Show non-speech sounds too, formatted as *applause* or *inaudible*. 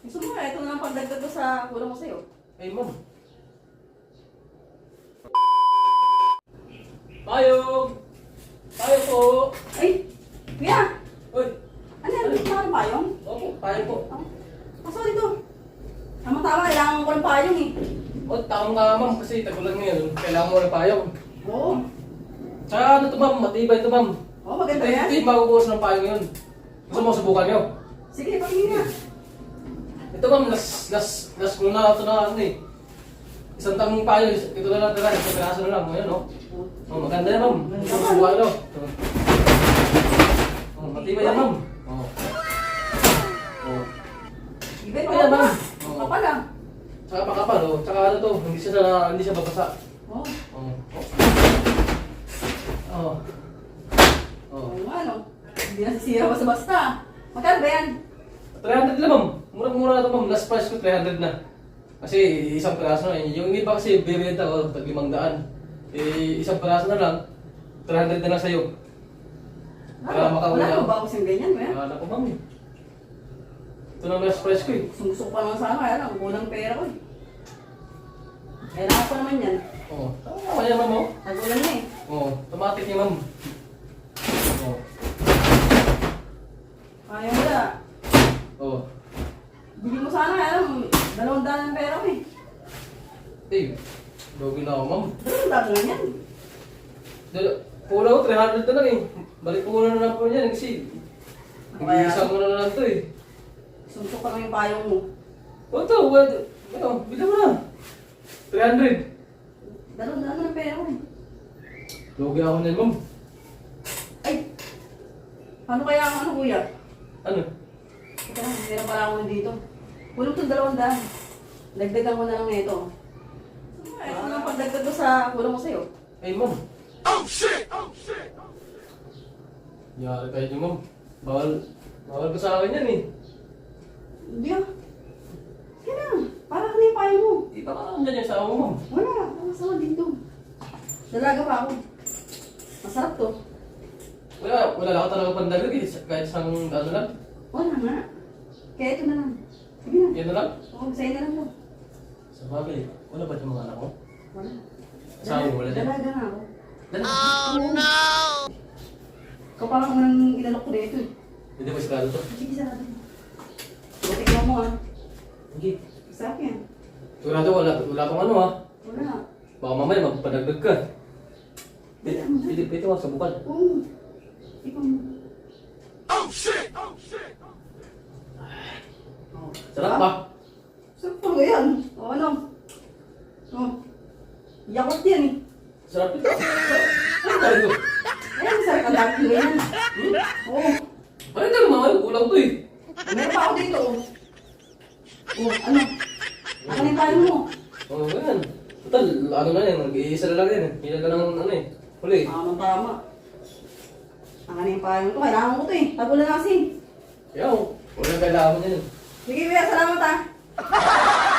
Gusto mo, ito na lang pagdagdag ko sa kulang ko sa'yo. Ay, ma'am. Payong! Payong po! Ay! Kuya! Uy! Ano yan? Ano yung payong? Opo, payong po. Ah, Kaso dito. Tama-tama, kailangan ko ng payong eh. O, takong ka ma'am kasi tagulan ngayon. Kailangan mo ng payong. Oo. Tsaka ano to ma'am, matibay to ma'am. Oo, maganda yan. ito yung makukuha ng payong yun. Gusto mo subukan nyo? Sige, pakinggan nga. Ito ma'am, last, last, last ko na ito na ano eh. Isang tamong payo, ito na lang talaga, isang piraso na lang. Ayan oh. Oh, maganda yan ma'am. Subukan nyo. Oh, matibay yan ma'am. Oh. Oh. Ibig Ayan, ba? Oo. Kapal ah. Tsaka pakapal oh. Tsaka ano to, hindi siya na, hindi siya babasa. Oh. Oh. Oh. Oo nga no. Hindi nasisira basta-basta. Magkano ba yan? 300 lang ma'am. Murang-mura na to ma'am. Last price ko 300 na. Kasi isang piraso na. eh. Yung iba kasi bibenta ko tag 500. Eh, isang piraso na lang. 300 na lang sa'yo. Para Wala makahuli wala ako. ko ba ako siyang ganyan, kuya? Wala ko ma'am eh. Ito na last price ko eh. Gusto ko pa naman sana, kaya lang, kulang pera ko eh. Kailangan ko naman yan. Oo. Tama kaya ma'am oh. Nagulan na eh. Oo. Automatic niya ma'am. Oo. Ayaw mo na. Oo. Bili mo sana, kaya lang, dalawang daan ng pera ko eh. Eh, Logi na ako ma'am. Lang yan. Dala, pula ko 300 na lang eh. Balik ko na lang po niyan kasi Ano kaya? Isang mo na lang to eh. Suntok ka yung payong mo. O ito, what? Ano, bila mo na. 300. Dalawang daan ng pera ko eh. Logi ako niyan ma'am. Ay! Paano kaya ang ano kuya? Ano? Ito lang, meron pala ako dito. Kulang itong dalawang daan. Dagdagan ko na lang ito. Ay, ito lang pagdagdag ko sa kulang ko sa'yo. Ay ma'am. Oh shit! Oh shit! Yari kayo niyo ma'am. Bawal, bawal ko sa akin yan eh. Hindi ah. Sige na, para ka na yung payo mo. Di ba ka nandiyan yung sa mo ma'am? Wala, nakasama dito. Dalaga pa ako. Masarap to. Wala, wala lang ako talaga pandagdag eh. Kahit isang ano lang. Wala nga. Kaya ito na lang. Sige na. Yan na lang. Oo, sa'yo na lang to. Sa bagay, wala ba yung mga anak ko? Wala. Asawa mo, wala din? Dalaga na ako. Oh no! Ikaw parang unang inalok ko dito eh. Hindi ba sigurado to? Sige, sarado. So, tingnan mo ah. Hindi. Sarap yan. Sigurado wala, wala tong ano ah. Wala. Baka mamaya magpadagdag ka. Pili, pili, pili mo sa bukal. Oo. Ikaw mo. Sarap pa. Sarap talaga yan. O ano? O. Yakult yan eh. Sarap ito. Ano tayo? Ayan, masarap ang dami ko yan. Hmm? Oo. Ano tayo mga kulang to eh. Meron pa ako dito. oh. O, ano? Ano yung paano mo? Oo, oh, yan. Total, ano na yan, nag-iisa na lang yan. eh. Hindi na lang ano eh. Huli. Tama, tama. Ang ano yung paano ko? Kailangan ko to eh. Tagulan na kasi. Kaya, wala kailangan mo yan. Sige, kuya. Salamat ah. *laughs*